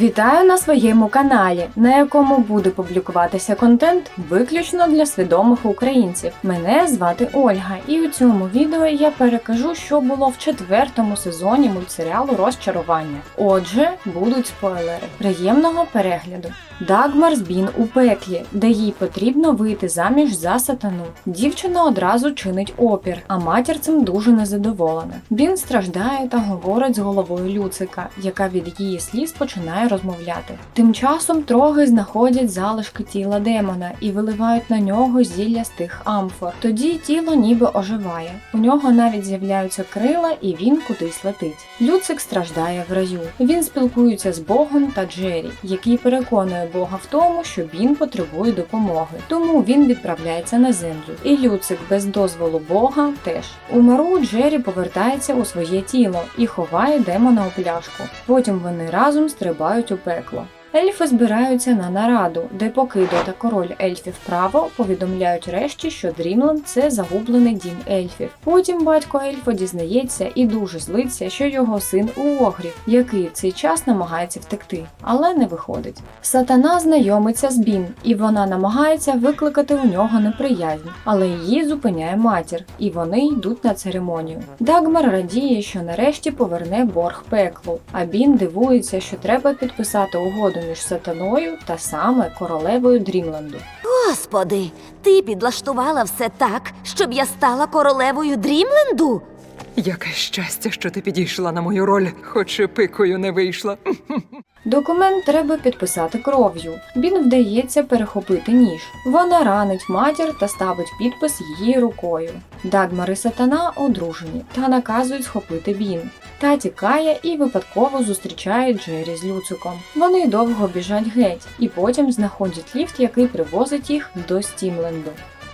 Вітаю на своєму каналі, на якому буде публікуватися контент виключно для свідомих українців. Мене звати Ольга, і у цьому відео я перекажу, що було в четвертому сезоні мультсеріалу Розчарування. Отже, будуть спойлери. Приємного перегляду. Дагмар Збін у пеклі, де їй потрібно вийти заміж за сатану. Дівчина одразу чинить опір, а матір цим дуже незадоволена. Бін страждає та говорить з головою Люцика, яка від її сліз починає розмовляти. Тим часом троги знаходять залишки тіла демона і виливають на нього зілля з тих амфор. Тоді тіло ніби оживає. У нього навіть з'являються крила, і він кудись летить. Люцик страждає в раю. Він спілкується з Богом та Джері, який переконує Бога в тому, що він потребує допомоги. Тому він відправляється на землю. І Люцик без дозволу Бога теж. У Мару Джері повертається у своє тіло і ховає демона у пляшку. Потім вони разом стрибають у пекло. Ельфи збираються на нараду, де Покидо та король ельфів право повідомляють решті, що Дрімланд це загублений дім ельфів. Потім батько ельфа дізнається і дуже злиться, що його син у огрів, який в цей час намагається втекти, але не виходить. Сатана знайомиться з Бін, і вона намагається викликати у нього неприязнь, але її зупиняє матір, і вони йдуть на церемонію. Дагмар радіє, що нарешті поверне борг пеклу, а Бін дивується, що треба підписати угоду між сатаною та саме королевою Дрімланду. Господи, ти підлаштувала все так, щоб я стала королевою Дрімленду? Яке щастя, що ти підійшла на мою роль, хоч і пикою не вийшла. Документ треба підписати кров'ю. Бін вдається перехопити ніж. Вона ранить матір та ставить підпис її рукою. Дагмар і сатана одружені та наказують схопити Бін. Та тікає і випадково зустрічає Джері з Люциком. Вони довго біжать геть і потім знаходять ліфт, який привозить їх до Стімленду.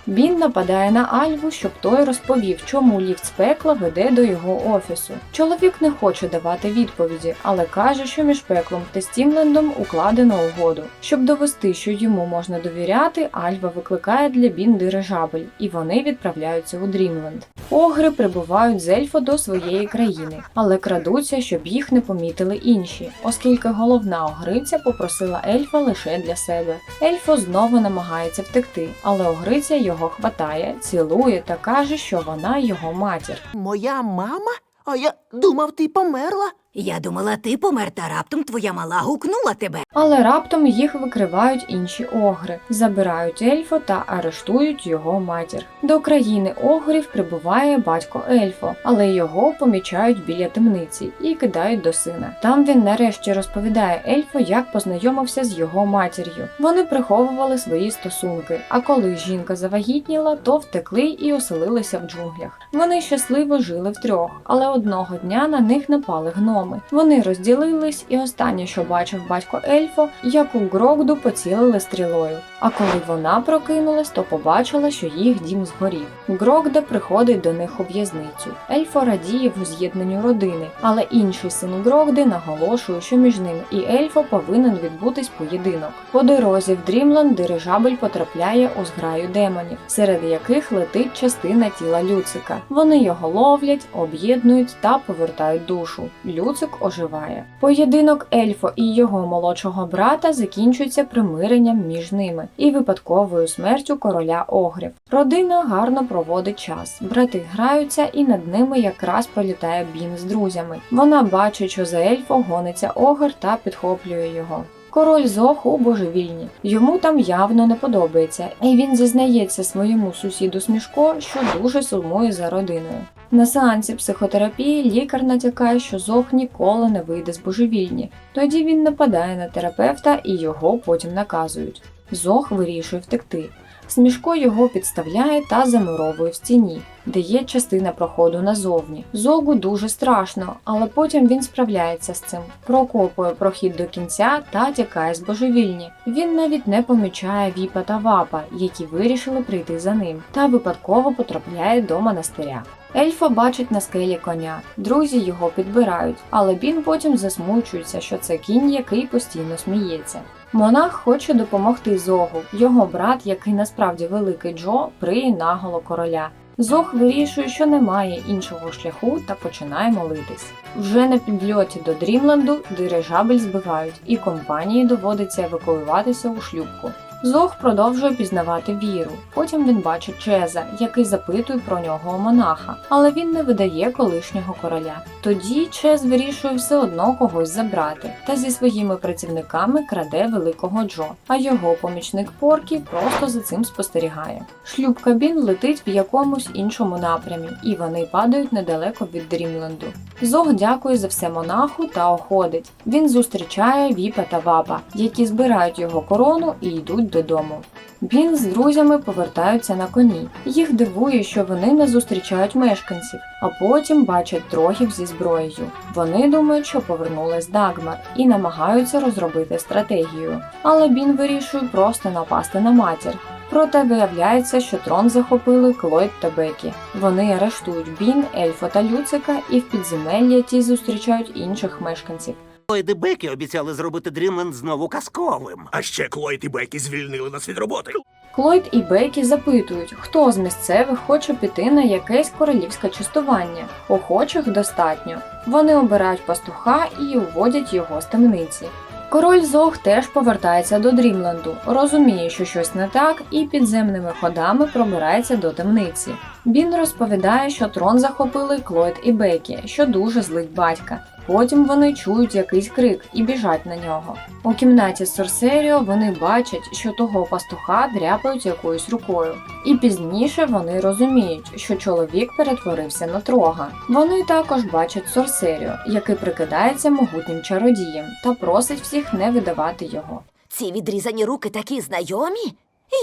Бін нападає на Альву, щоб той розповів, чому ліфт з пекла веде до його офісу. Чоловік не хоче давати відповіді, але каже, що між пеклом та Стімлендом укладено угоду. Щоб довести, що йому можна довіряти, Альва викликає для Бін дирижабель, і вони відправляються у Дрімленд. Огри прибувають з ельфа до своєї країни, але крадуться, щоб їх не помітили інші, оскільки головна огриця попросила ельфа лише для себе. Ельфо знову намагається втекти, але огриця його хватає, цілує та каже, що вона його матір. Моя мама? А я думав, ти померла. Я думала, ти помер, та раптом твоя мала гукнула тебе. Але раптом їх викривають інші огри, забирають ельфо та арештують його матір. До країни огрів прибуває батько ельфо, але його помічають біля темниці і кидають до сина. Там він нарешті розповідає ельфу, як познайомився з його матір'ю. Вони приховували свої стосунки. А коли жінка завагітніла, то втекли і оселилися в джунглях. Вони щасливо жили втрьох, але одного дня на них напали гноми. Вони розділились, і останнє, що бачив батько Ельфо, як у Грогду поцілили стрілою. А коли вона прокинулась, то побачила, що їх дім згорів. Грогда приходить до них у в'язницю. Ельфо радіє в з'єднанню родини, але інший син Грогди наголошує, що між ним і Ельфо повинен відбутись поєдинок. По дорозі в Дрімланд дирижабель потрапляє у зграю демонів, серед яких летить частина тіла Люцика. Вони його ловлять, об'єднують та повертають душу. Люцик оживає. Поєдинок Ельфо і його молодшого брата закінчується примиренням між ними і випадковою смертю короля огрів. Родина гарно проводить час. Брати граються, і над ними якраз пролітає Бін з друзями. Вона бачить, що за ельфо гониться огр та підхоплює його. Король Зох у божевільні. Йому там явно не подобається, і він зізнається своєму сусіду Смішко, що дуже сумує за родиною. На сеансі психотерапії лікар натякає, що Зох ніколи не вийде з божевільні. Тоді він нападає на терапевта і його потім наказують. Зох вирішує втекти. Смішко його підставляє та замуровує в стіні, де є частина проходу назовні. Зогу дуже страшно, але потім він справляється з цим, прокопує прохід до кінця та тікає з божевільні. Він навіть не помічає віпа та вапа, які вирішили прийти за ним, та випадково потрапляє до монастиря. Ельфа бачить на скелі коня. Друзі його підбирають, але Бін потім засмучується, що це кінь, який постійно сміється. Монах хоче допомогти Зогу. Його брат, який насправді великий Джо, приє наголо короля. Зох вирішує, що немає іншого шляху та починає молитись. Вже на підльоті до Дрімленду дирижабель збивають, і компанії доводиться евакуюватися у шлюпку. Зох продовжує пізнавати віру. Потім він бачить Чеза, який запитує про нього у монаха, але він не видає колишнього короля. Тоді Чез вирішує все одно когось забрати, та зі своїми працівниками краде великого Джо, а його помічник Поркі просто за цим спостерігає. Шлюб кабін летить в якомусь іншому напрямі, і вони падають недалеко від Дрімленду. Зог дякує за все монаху та уходить. Він зустрічає Віпа та Вапа, які збирають його корону і йдуть додому. Бін з друзями повертаються на коні. Їх дивує, що вони не зустрічають мешканців, а потім бачать трохів зі зброєю. Вони думають, що повернулась Дагмар і намагаються розробити стратегію. Але Бін вирішує просто напасти на матір. Проте виявляється, що трон захопили Клойд та Бекі. Вони арештують Бін, Ельфа та Люцика, і в підземеллі ті зустрічають інших мешканців. Ллойд і Бекі обіцяли зробити Дрімленд знову казковим. А ще Клойд і Бекі звільнили нас від роботи. Клойд і Бекі запитують, хто з місцевих хоче піти на якесь королівське частування. Охочих достатньо. Вони обирають пастуха і уводять його з темниці. Король Зог теж повертається до Дрімленду, розуміє, що щось не так, і підземними ходами пробирається до темниці. Бін розповідає, що трон захопили Клойд і Бекі, що дуже злить батька. Потім вони чують якийсь крик і біжать на нього. У кімнаті Сорсеріо вони бачать, що того пастуха дряпають якоюсь рукою. І пізніше вони розуміють, що чоловік перетворився на трога. Вони також бачать Сорсеріо, який прикидається могутнім чародієм та просить всіх не видавати його. Ці відрізані руки такі знайомі.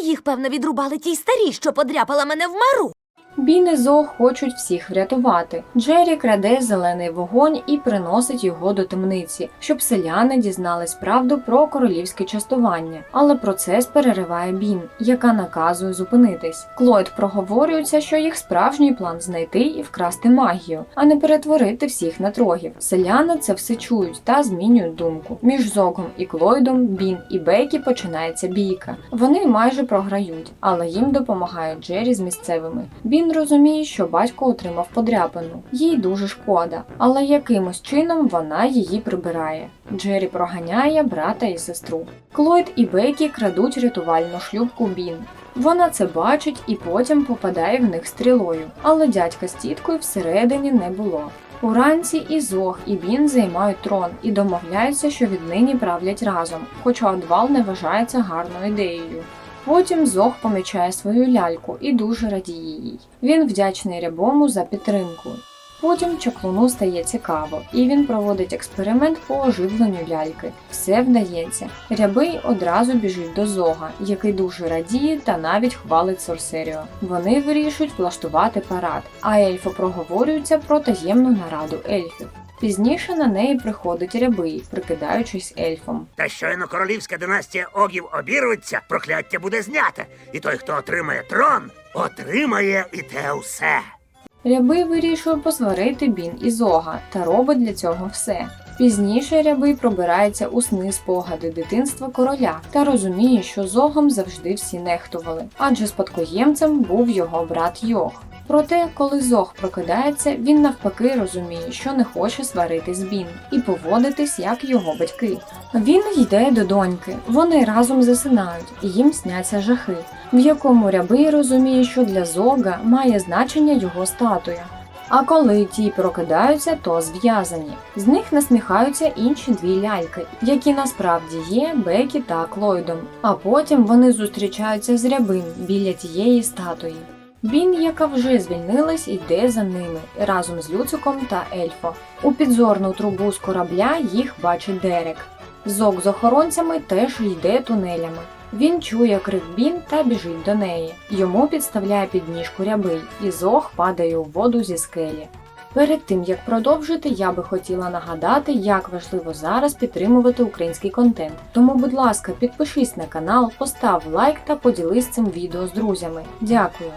Їх, певно, відрубали тій старі, що подряпала мене в мару. Бін і Зо хочуть всіх врятувати. Джері краде зелений вогонь і приносить його до темниці, щоб селяни дізнались правду про королівське частування. Але процес перериває Бін, яка наказує зупинитись. Клойд проговорюється, що їх справжній план знайти і вкрасти магію, а не перетворити всіх на трогів. Селяни це все чують та змінюють думку. Між Зогом і Клойдом, Бін і Бекі починається бійка. Вони майже програють, але їм допомагає Джері з місцевими. Бін розуміє, що батько отримав подряпину. Їй дуже шкода, але якимось чином вона її прибирає. Джері проганяє брата і сестру. Клойд і Бекі крадуть рятувальну шлюбку Бін. Вона це бачить і потім попадає в них стрілою, але дядька з тіткою всередині не було. Уранці і Зог, і Бін займають трон і домовляються, що віднині правлять разом, хоча одвал не вважається гарною ідеєю. Потім Зог помічає свою ляльку і дуже радіє їй. Він вдячний рябому за підтримку. Потім чаклуну стає цікаво, і він проводить експеримент по оживленню ляльки. Все вдається. Рябий одразу біжить до Зога, який дуже радіє та навіть хвалить Сорсеріо. Вони вирішують влаштувати парад, а ельфи проговорюються про таємну нараду ельфів. Пізніше на неї приходить рябий, прикидаючись ельфом. Та щойно королівська династія огів обірветься, прокляття буде знято. І той, хто отримає трон, отримає і те усе. Рябий вирішує посварити Бін і Зога та робить для цього все. Пізніше рябий пробирається у сни спогади дитинства короля та розуміє, що зогом завжди всі нехтували, адже спадкоємцем був його брат Йох. Проте, коли Зог прокидається, він навпаки розуміє, що не хоче сварити з Бін і поводитись як його батьки. Він йде до доньки, вони разом засинають, і їм сняться жахи, в якому рябий розуміє, що для Зога має значення його статуя. А коли ті прокидаються, то зв'язані. З них насміхаються інші дві ляльки, які насправді є Бекі та Клойдом. А потім вони зустрічаються з рябим біля тієї статуї. Бін, яка вже звільнилась, йде за ними разом з Люциком та Ельфо. У підзорну трубу з корабля їх бачить Дерек. Зок з охоронцями теж йде тунелями. Він чує крик Бін та біжить до неї. Йому підставляє підніжку рябий, і зох падає у воду зі скелі. Перед тим як продовжити, я би хотіла нагадати, як важливо зараз підтримувати український контент. Тому, будь ласка, підпишись на канал, постав лайк та поділись цим відео з друзями. Дякую.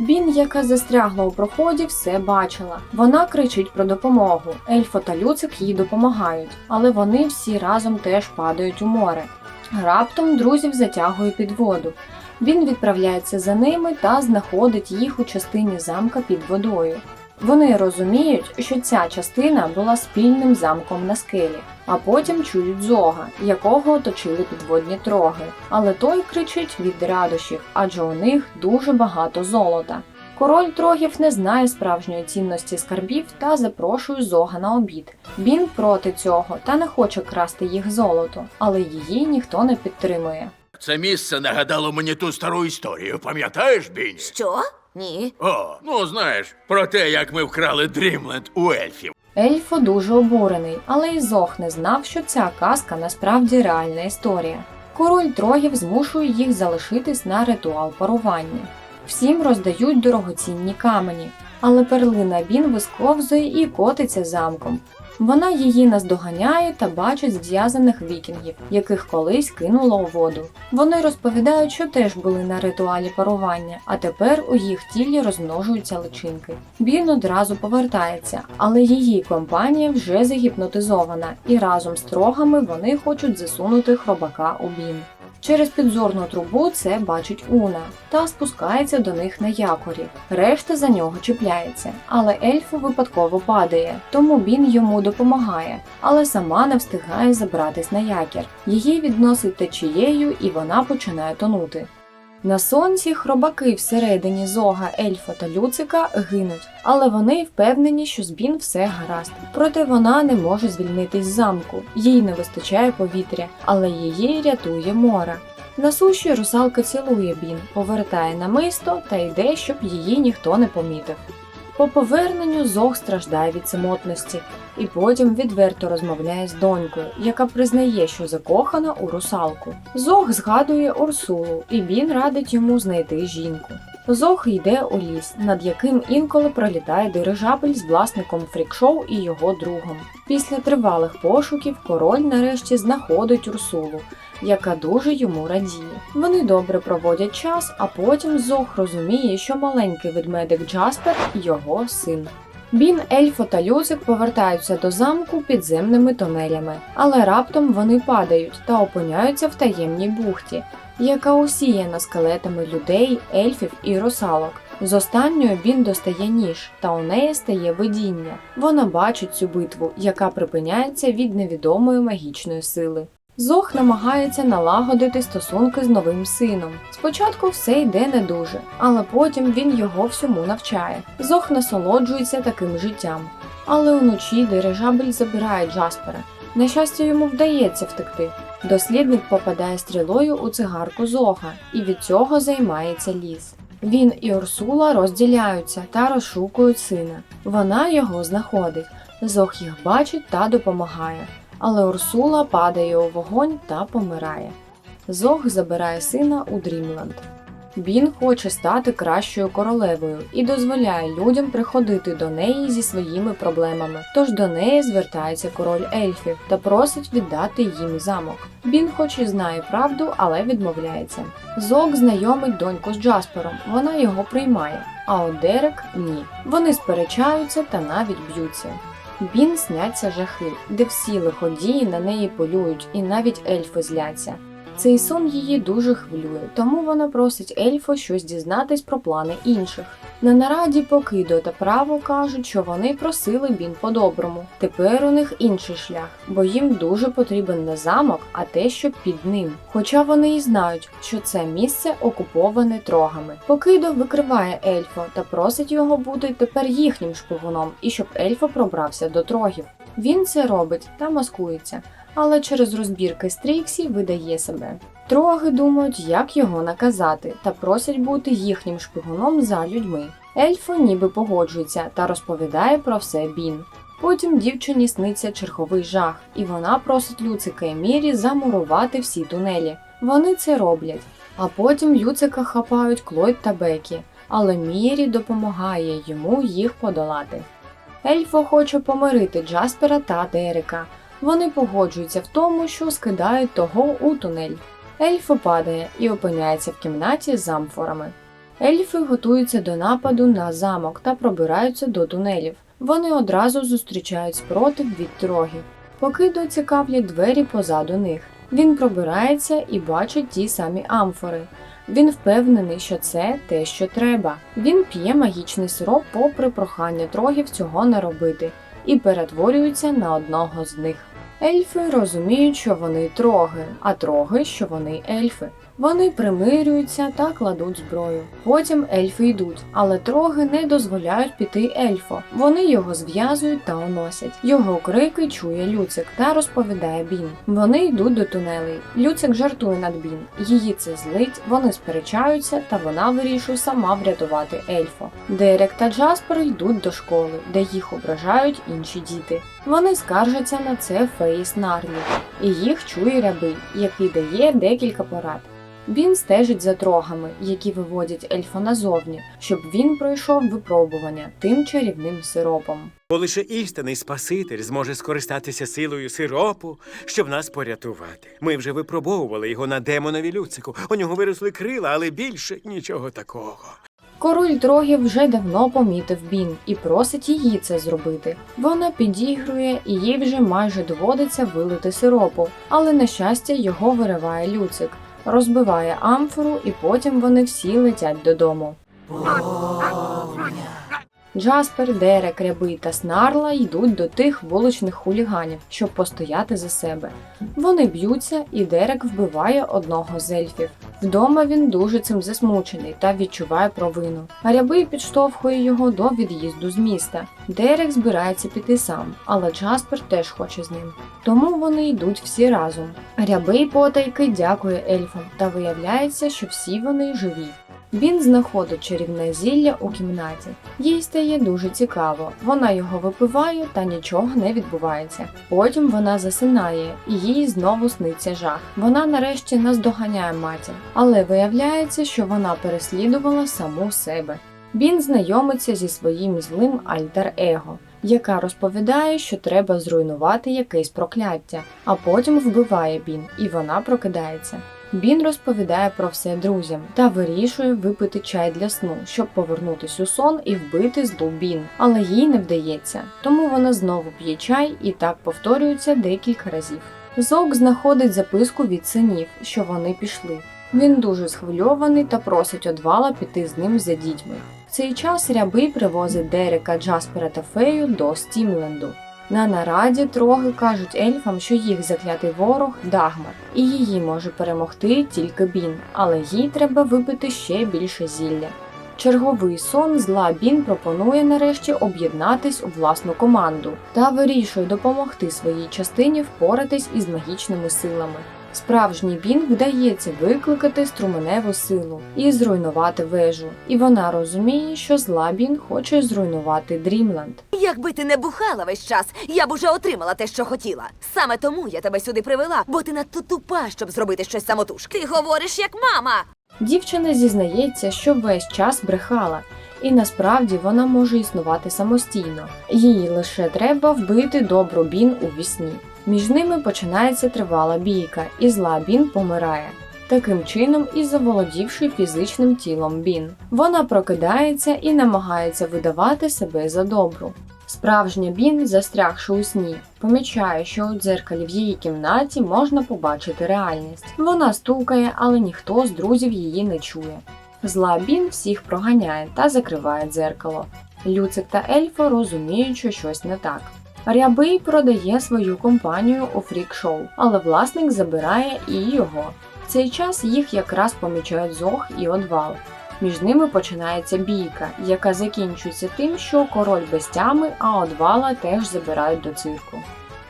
Бін, яка застрягла у проході, все бачила. Вона кричить про допомогу. Ельфо та Люцик їй допомагають, але вони всі разом теж падають у море. Раптом друзів затягує під воду. Він відправляється за ними та знаходить їх у частині замка під водою. Вони розуміють, що ця частина була спільним замком на скелі, а потім чують зога, якого оточили підводні троги. Але той кричить від радощів, адже у них дуже багато золота. Король трогів не знає справжньої цінності скарбів та запрошує зога на обід. Він проти цього та не хоче красти їх золото, але її ніхто не підтримує. Це місце нагадало мені ту стару історію. Пам'ятаєш, Біні? Що? Ні. О, ну знаєш, про те, як ми вкрали Дрімленд у ельфів. Ельфо дуже обурений, але і Зог не знав, що ця казка насправді реальна історія. Король трогів змушує їх залишитись на ритуал парування. Всім роздають дорогоцінні камені, але перлина Бін висковзує і котиться замком. Вона її наздоганяє та бачить зв'язаних вікінгів, яких колись кинуло у воду. Вони розповідають, що теж були на ритуалі парування, а тепер у їх тілі розмножуються личинки. Бін одразу повертається, але її компанія вже загіпнотизована, і разом з трогами вони хочуть засунути хробака у бін. Через підзорну трубу це бачить Уна та спускається до них на якорі. Решта за нього чіпляється, але ельфу випадково падає, тому він йому допомагає, але сама не встигає забратись на якір. Її відносить течією, і вона починає тонути. На сонці хробаки всередині зога, ельфа та люцика гинуть, але вони впевнені, що з Бін все гаразд. Проте вона не може звільнитись з замку, їй не вистачає повітря, але її рятує море. На суші русалка цілує Бін, повертає намисто та йде, щоб її ніхто не помітив. По поверненню Зог страждає від самотності і потім відверто розмовляє з донькою, яка признає, що закохана у русалку. Зог згадує Урсулу, і Бін радить йому знайти жінку. Зог йде у ліс, над яким інколи пролітає дирижабель з власником фрікшоу і його другом. Після тривалих пошуків король нарешті знаходить Урсулу, яка дуже йому радіє. Вони добре проводять час, а потім Зог розуміє, що маленький ведмедик Джаспер його син. Бін, Ельфо та Люцик повертаються до замку підземними тунелями, але раптом вони падають та опиняються в таємній бухті, яка усіяна скелетами людей, ельфів і русалок. З останньої він достає ніж, та у неї стає видіння. Вона бачить цю битву, яка припиняється від невідомої магічної сили. Зох намагається налагодити стосунки з новим сином. Спочатку все йде не дуже, але потім він його всьому навчає. Зох насолоджується таким життям. Але уночі дирижабель забирає Джаспера. На щастя, йому вдається втекти. Дослідник попадає стрілою у цигарку Зога, і від цього займається ліс. Він і Урсула розділяються та розшукують сина. Вона його знаходить. Зог їх бачить та допомагає. Але Урсула падає у вогонь та помирає. Зог забирає сина у Дрімленд. Бін хоче стати кращою королевою і дозволяє людям приходити до неї зі своїми проблемами. Тож до неї звертається король ельфів та просить віддати їм замок. Бін, хоч і знає правду, але відмовляється. Зог знайомить доньку з Джаспером, вона його приймає, а от Дерек ні. Вони сперечаються та навіть б'ються. Бін сняться жахи, де всі лиходії на неї полюють, і навіть ельфи зляться. Цей сон її дуже хвилює, тому вона просить ельфа щось дізнатись про плани інших. На нараді Покидо та право кажуть, що вони просили Бін по-доброму. Тепер у них інший шлях, бо їм дуже потрібен не замок, а те, що під ним. Хоча вони і знають, що це місце окуповане трогами. Покидо викриває ельфа та просить його бути тепер їхнім шпигуном і щоб ельфа пробрався до трогів. Він це робить та маскується, але через розбірки з видає себе. Троги думають, як його наказати, та просять бути їхнім шпигуном за людьми. Ельфо ніби погоджується та розповідає про все Бін. Потім дівчині сниться черговий жах, і вона просить Люцика і Мірі замурувати всі тунелі. Вони це роблять. А потім Люцика хапають Клойд та Бекі, але Мірі допомагає йому їх подолати. Ельфо хоче помирити Джаспера та Дерека. Вони погоджуються в тому, що скидають того у тунель. Ельфо падає і опиняється в кімнаті з амфорами. Ельфи готуються до нападу на замок та пробираються до тунелів. Вони одразу зустрічають спротив від трогів. Поки доцікавлять двері позаду них. Він пробирається і бачить ті самі амфори. Він впевнений, що це те, що треба. Він п'є магічний сироп, попри прохання трогів цього не робити, і перетворюється на одного з них. Ельфи розуміють, що вони троги, а троги, що вони ельфи. Вони примирюються та кладуть зброю. Потім ельфи йдуть, але троги не дозволяють піти ельфо. Вони його зв'язують та уносять. Його крики чує Люцик та розповідає Бін. Вони йдуть до тунелей. Люцик жартує над Бін. Її це злить, вони сперечаються, та вона вирішує сама врятувати ельфа. Дерек та Джаспер йдуть до школи, де їх ображають інші діти. Вони скаржаться на це феї Снарлі, і їх чує рябий, який дає декілька порад. Він стежить за трогами, які виводять ельфа назовні, щоб він пройшов випробування тим чарівним сиропом. Бо лише істинний Спаситель зможе скористатися силою сиропу, щоб нас порятувати. Ми вже випробовували його на демонові люцику. У нього виросли крила, але більше нічого такого. Король трогів вже давно помітив Бін і просить її це зробити. Вона підігрує і їй вже майже доводиться вилити сиропу, але на щастя його вириває люцик, розбиває амфору, і потім вони всі летять додому. Джаспер, Дерек, Рябий та Снарла йдуть до тих вуличних хуліганів, щоб постояти за себе. Вони б'ються, і Дерек вбиває одного з ельфів. Вдома він дуже цим засмучений та відчуває провину. Рябий підштовхує його до від'їзду з міста. Дерек збирається піти сам, але Джаспер теж хоче з ним. Тому вони йдуть всі разом. Рябий потайки дякує ельфам, та виявляється, що всі вони живі. Він знаходить чарівне зілля у кімнаті. Їй стає дуже цікаво. Вона його випиває та нічого не відбувається. Потім вона засинає, і їй знову сниться жах. Вона нарешті наздоганяє матір, але виявляється, що вона переслідувала саму себе. Він знайомиться зі своїм злим альтер-его, яка розповідає, що треба зруйнувати якесь прокляття, а потім вбиває Бін, і вона прокидається. Бін розповідає про все друзям та вирішує випити чай для сну, щоб повернутись у сон і вбити злу Бін, але їй не вдається. Тому вона знову п'є чай і так повторюється декілька разів. Зок знаходить записку від синів, що вони пішли. Він дуже схвильований та просить одвала піти з ним за дітьми. В цей час рябий привозить Дерека, Джаспера та Фею до Стімленду. На нараді троги кажуть ельфам, що їх заклятий ворог Дагмар, і її може перемогти тільки Бін, але їй треба випити ще більше зілля. Черговий сон зла Бін пропонує нарешті об'єднатись у власну команду та вирішує допомогти своїй частині впоратись із магічними силами. Справжній Бін вдається викликати струменеву силу і зруйнувати вежу, і вона розуміє, що зла Бін хоче зруйнувати Дрімленд. Якби ти не бухала весь час, я б уже отримала те, що хотіла. Саме тому я тебе сюди привела, бо ти надто тупа, щоб зробити щось самотужки. Ти говориш як мама. Дівчина зізнається, що весь час брехала, і насправді вона може існувати самостійно. Їй лише треба вбити добру Бін у вісні. Між ними починається тривала бійка, і зла Бін помирає. Таким чином і заволодівши фізичним тілом Бін. Вона прокидається і намагається видавати себе за добру. Справжня Бін, застрягши у сні, помічає, що у дзеркалі в її кімнаті можна побачити реальність. Вона стукає, але ніхто з друзів її не чує. Зла Бін всіх проганяє та закриває дзеркало. Люцик та Ельфа розуміють, що щось не так. Рябий продає свою компанію у фрік-шоу, але власник забирає і його. В цей час їх якраз помічають Зох і Одвал. Між ними починається бійка, яка закінчується тим, що король без тями, а одвала теж забирають до цирку.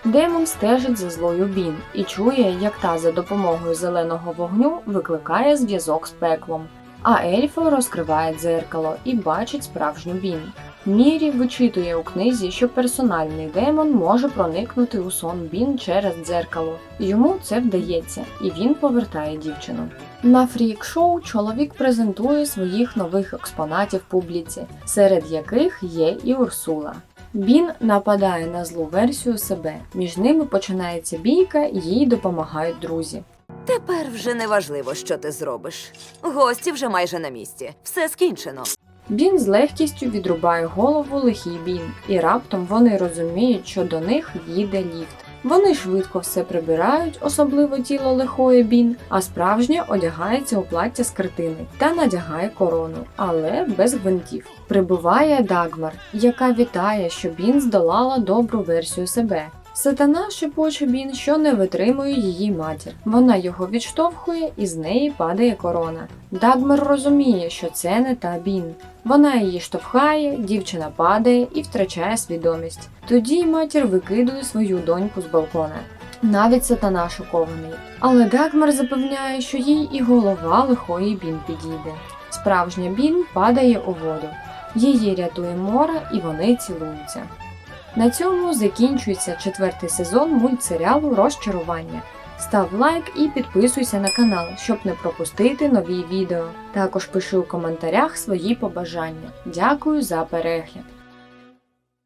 Демон стежить за злою Бін і чує, як та за допомогою зеленого вогню викликає зв'язок з пеклом. А ельфо розкриває дзеркало і бачить справжню Бін. Мірі вичитує у книзі, що персональний демон може проникнути у сон Бін через дзеркало. Йому це вдається, і він повертає дівчину. На фрік-шоу чоловік презентує своїх нових експонатів публіці, серед яких є і Урсула. Бін нападає на злу версію себе. Між ними починається бійка, їй допомагають друзі. Тепер вже не важливо, що ти зробиш. Гості вже майже на місці. Все скінчено. Бін з легкістю відрубає голову лихій Бін, і раптом вони розуміють, що до них їде ліфт. Вони швидко все прибирають, особливо тіло лихої Бін, а справжня одягається у плаття з картини та надягає корону, але без гвинтів. Прибуває Дагмар, яка вітає, що Бін здолала добру версію себе. Сатана шепоче Бін, що не витримує її матір. Вона його відштовхує і з неї падає корона. Дагмар розуміє, що це не та Бін. Вона її штовхає, дівчина падає і втрачає свідомість. Тоді матір викидує свою доньку з балкона. Навіть сатана шокований. Але Дагмар запевняє, що їй і голова лихої Бін підійде. Справжня Бін падає у воду. Її рятує Мора і вони цілуються. На цьому закінчується четвертий сезон мультсеріалу Розчарування. Став лайк і підписуйся на канал, щоб не пропустити нові відео. Також пиши у коментарях свої побажання. Дякую за перегляд!